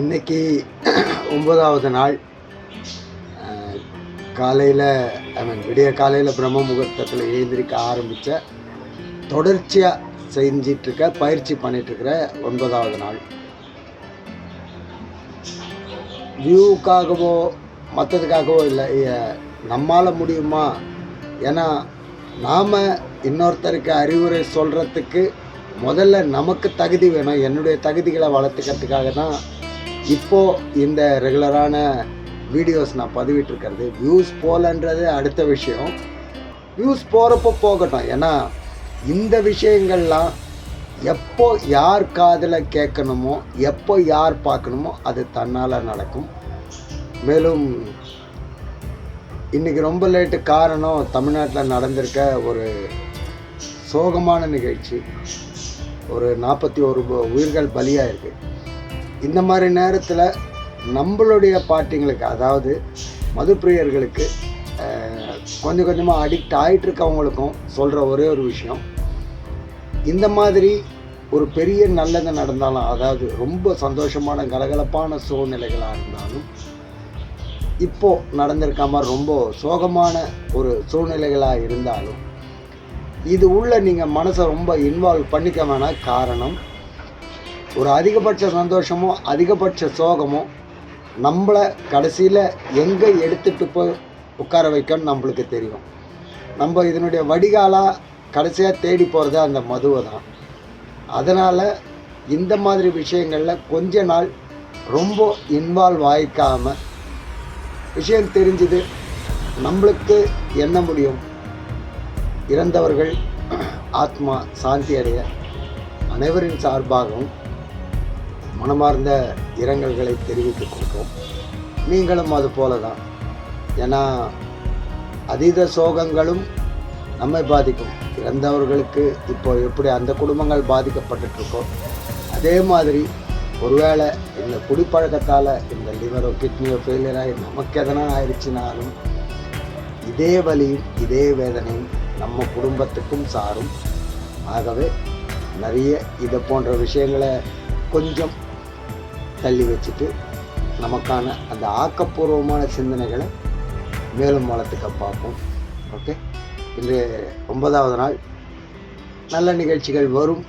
இன்றைக்கி ஒன்பதாவது நாள். காலையில் ஐ மீன் விடிய காலையில் பிரம்ம முகூர்த்தத்தில் எழுந்திரிக்க ஆரம்பித்த தொடர்ச்சியாக செஞ்சிட்ருக்க பயிற்சி பண்ணிகிட்ருக்கிற ஒன்பதாவது நாள். வியூவுக்காகவோ மற்றதுக்காகவோ இல்லை நம்மால் முடியுமா? ஏன்னா நாம் இன்னொருத்தருக்கு அறிவுரை சொல்கிறதுக்கு முதல்ல நமக்கு தகுதி வேணும். என்னுடைய தகுதிகளை வளர்த்துக்கிறதுக்காக தான் இப்போது இந்த ரெகுலரான வீடியோஸ் நான் பதிவிட்டிருக்கிறது வியூஸ் போகலன்றது அடுத்த விஷயம். வியூஸ் போகிறப்போ போகட்டும். ஏன்னா இந்த விஷயங்கள்லாம் எப்போ யார் காதில் கேட்கணுமோ எப்போ யார் பார்க்கணுமோ அது தன்னால் நடக்கும். மேலும் இன்றைக்கி ரொம்ப லேட்டு காரணம் தமிழ்நாட்டில் நடந்திருக்க ஒரு சோகமான நிகழ்ச்சி. ஒரு நாற்பத்தி ஒரு உயிர்கள் பலியாக இருக்குது இந்த மாதிரி நேரத்தில் நம்மளுடைய பார்ட்டிங்களுக்கு அதாவது மதுப்பிரியர்களுக்கு கொஞ்சம் கொஞ்சமாக அடிக்ட் ஆகிட்டு இருக்கவங்களுக்கும் சொல்கிற ஒரே ஒரு விஷயம். இந்த மாதிரி ஒரு பெரிய நல்லது நடந்தாலும் அதாவது ரொம்ப சந்தோஷமான கலகலப்பான சூழ்நிலைகளாக இருந்தாலும் இப்போ நடந்திருக்காம ரொம்ப சோகமான ஒரு சூழ்நிலைகளாக இருந்தாலும் இது உள்ள நீங்கள் மனசை ரொம்ப இன்வால்வ் பண்ணிக்க வேணாம். காரணம் ஒரு அதிகபட்ச சந்தோஷமோ அதிகபட்ச சோகமோ நம்மளை கடைசியில் எங்கே எடுத்துகிட்டு போய் உட்கார வைக்கணும்னு நம்மளுக்கு தெரியும். நம்ம இதனுடைய வடிகாலாக கடைசியாக தேடி போகிறது அந்த மதுவை தான். அதனால் இந்த மாதிரி விஷயங்களில் கொஞ்ச நாள் ரொம்ப இன்வால்வ் ஆகிக்காமல் விஷயம் தெரிஞ்சுது. நம்மளுக்கு என்ன முடியும்? இறந்தவர்கள் ஆத்மா சாந்தி அடைய அனைவரின் சார்பாகவும் மனமார்ந்த இரங்கல்களை தெரிவித்துக் கொள்கிறோம். நீங்களும் அது போல தான் ஏன்னா அதீத சோகங்களும் நம்மை பாதிக்கும். இறந்தவர்களுக்கு இப்போ எப்படி அந்த குடும்பங்கள் பாதிக்கப்பட்டுருக்கோ அதே மாதிரி ஒருவேளை இந்த குடிப்பழக்கத்தால் இந்த லிவரோ கிட்னியோ ஃபெயிலியர் ஆகி நமக்கு எதனா ஆயிடுச்சுனாலும் இதே வலியும் இதே வேதனையும் நம்ம குடும்பத்துக்கும் சாரும். ஆகவே நிறைய இதை போன்ற விஷயங்களை கொஞ்சம் தள்ளி வச்சுட்டு நமக்கான அந்த ஆக்கப்பூர்வமான சிந்தனைகளை மேலும் வளர்த்துக்க பார்ப்போம். ஓகே இன்று ஒன்பதாவது நாள். நல்ல நிகழ்ச்சிகள் வரும்.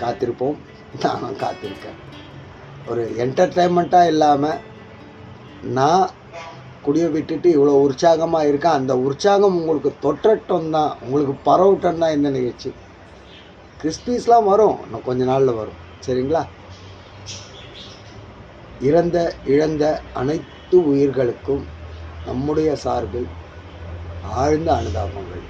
காத்திருப்போம். நானும் காத்திருக்கேன். ஒரு என்டர்டைன்மெண்ட்டாக இல்லாமல் நான் குடியை விட்டுட்டு இவ்வளோ உற்சாகமாக இருக்கேன். அந்த உற்சாகம் உங்களுக்கு தொற்றட்டம் தான். உங்களுக்கு பரவட்டம் தான் இந்த நிகழ்ச்சி. கிறிஸ்பீஸ்லாம் வரும். இன்னும் கொஞ்ச நாளில் வரும். சரிங்களா? இறந்த இழந்த அனைத்து உயிர்களுக்கும் நம்முடைய சார்பில் ஆழ்ந்த அனுதாபங்கள்.